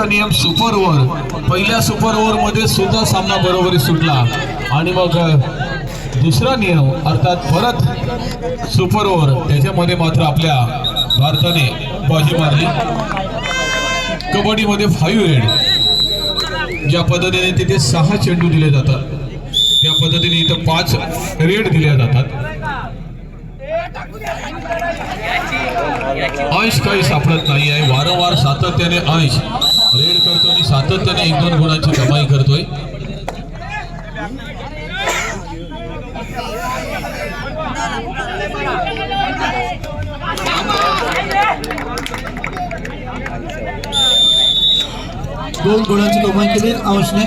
नियम super over. पहिल्या super ओव्हरमध्ये सुद्धा सामना बरोबरी सुटला. आणि मग दुसरा नियम अर्थात परत सुपर ओव्हर त्याच्यामध्ये मात्र आपल्या भारताने बाजी मारली. कबड्डीमध्ये फाईव्ह रेड ज्या पद्धतीने तिथे सहा चेंडू दिले जातात. त्या पद्धतीने इथं पाच रेड दिल्या जातात. अंश काही सापडत नाही आहे. वारंवार सातत्याने अंश. रेड करतो आणि सातत्याने एक दोन गुणांची कमाई करतोय. दोन गुणांची कमाई केली अंशने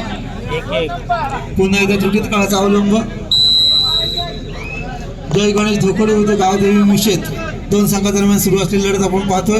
पुन्हा एकदा त्रुटीत काळाचा अवलंब. जय गणेश धोकडे होते गावदेवी मिशेत. दोन संघादरम्यान सुरू असलेली लढत आपण पाहतोय.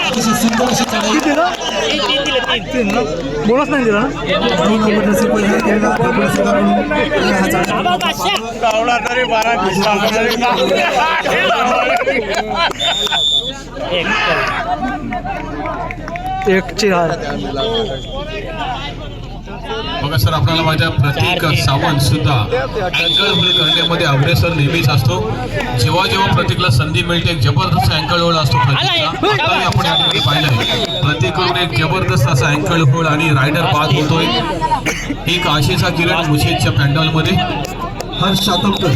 सुंदर अशी चढाई बोनस नाही दिला ना दोन बघा सर आपल्याला माझ्या प्रतीक सावंत सुद्धा अँकल होल्ड करण्यामध्ये अग्रेसर नेहमीच असतो. जेव्हा जेव्हा प्रतीकला संधी मिळते एक जबरदस्त अँकल होल्ड असतो प्रतीकचा. आपण या ठिकाणी पाहिलंय. एक जबरदस्त असा अँकल होल्ड आणि रायडर बाद होतोय. एक. आशेचा किरण मुशेदच्या पॅन्डॉलमध्ये. हर्ष सातमकर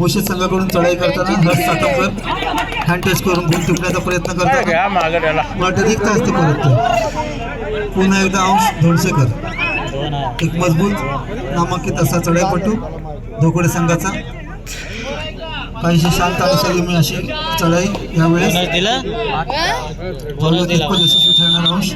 मुशेत संघाकडून चढाई करताना हर्ष सातमकर हँड टच करून गुण टिपण्याचा प्रयत्न करतात वाटत एक तास ते परत. पुन्हा एकदा अंश धोडसेकर. एक मजबूत नामांकित असा चढाईपटू धोकडे संघाचा. काहीशी शांत आणि संयमी अशी चढाई यावेळेस यशस्वी ठरणार अंश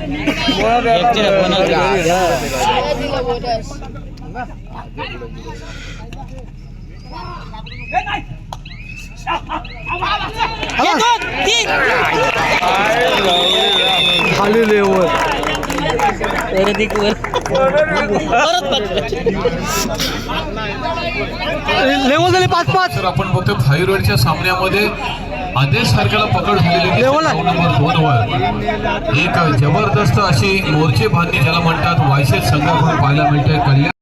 खाली लेवर लेवल झाले पाच पाच. तर आपण बघतो फाईव्ह रोडच्या सामन्यामध्ये आदेश सारख्याला पकड झालेली नंबर दोन वर. एक जबरदस्त अशी मोर्चे बांधणी ज्याला म्हणतात वायसेस संघाकडून पाहायला मिळते कल्याण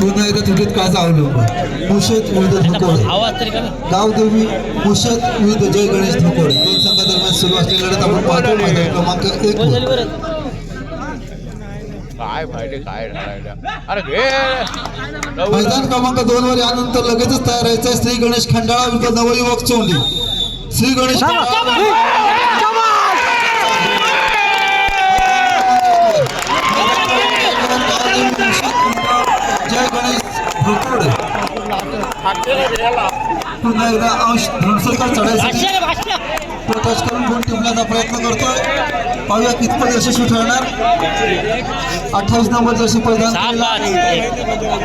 पुन्हा एकदा त्रुटीत काळाचा अवलंब मुशेत विरुद्ध धोकोडे गावदेवी मुशेत विरुद्ध जय गणेश धोकोडे दोन संघादरम्यान सुरू असलेली लढत आपण पाहतो. मैदान क्रमांक एक. काय फायदे काय अरे घे. मैदान क्रमांक दोन वर यानंतर लगेचच तयार व्हायचं श्री गणेश खंडाळा विरुद्ध नवयुवक चोंडी. श्री गणेश पुन्हा एकदा अंश धनसरकर चढायसाठी करून गुण टिपण्याचा प्रयत्न करतोय. पाहूया कितपत यशस्वी ठरणार. अठ्ठावीस नंबर जशी परिधान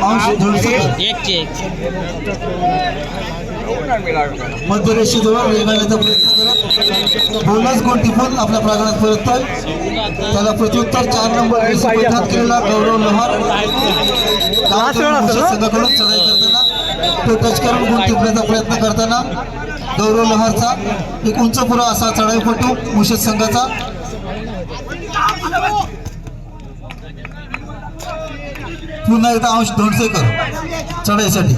अंश चेक मध्यरेषेजवळ वेगाण्याचा प्रयत्न करत बोनस टिपून आपल्या प्रांगणात परततोय. त्याला प्रत्युत्तर चार नंबर केलेला गौरव लोहार? संघाकडून करताना तो टच करून गुण टिपण्याचा प्रयत्न करताना गौरव लोहारचा एक उंचपुरा असा चढाईपटू मुशद संघाचा. पुन्हा एकदा अंश धोंडसेकर चढाईसाठी.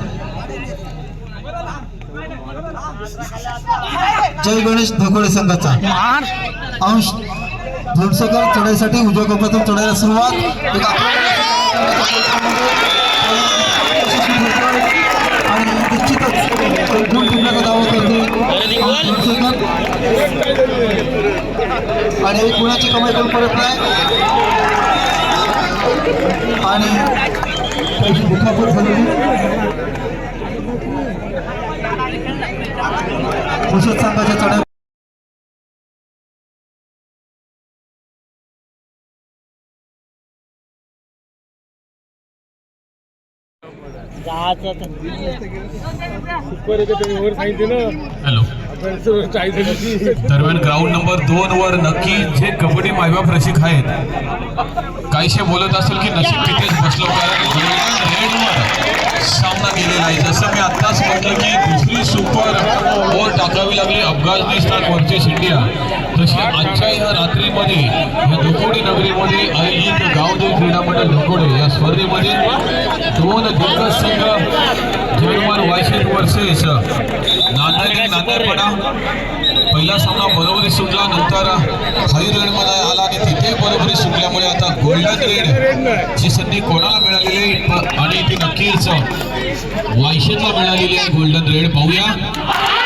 जय गणेश धोकोडे संघाचा. अंश धोंडसेकर चढाईसाठी उजव्या कपातून चढायला सुरुवात एक आणि निश्चितच दावा करते आणि कुणाची कमाई करून परत नाही आणि त्याची दुखापत झालेली पुरुष संघाच्या चढाई हॅलो. दरम्यान ग्राउंड नंबर दोन वर नक्की जे कबड्डी मायबाप रसिक आहेत काहीशे बोलत असेल की नशीब तिथेच बसलो कारण रेडवर सामना गेलेला आहे. जसं मी आत्ताच म्हटलं की दुसरी सुपर ओव्हर टाकावी लागली अफगाणिस्तान वर्सेस इंडिया तशी आजच्या या रात्रीमध्ये या धोकोडी नगरीमध्ये आयोजित गावदेव क्रीडा मंडळ धोकोडे या स्पर्धेमध्ये दोन दिग्गज संघ जयमान वायशेट वर्सेस. नांदेड नांदेडपणा पहिला सामना बरोबरी सुटला नंतर हाय रेडमध्ये आला आणि तिथे बरोबरी सुटल्यामुळे आता गोल्डन रेड ची संधी कोणाला मिळालेली आहे आणि ती नक्कीच वायशेतला मिळालेली आहे गोल्डन रेड. पाहूया.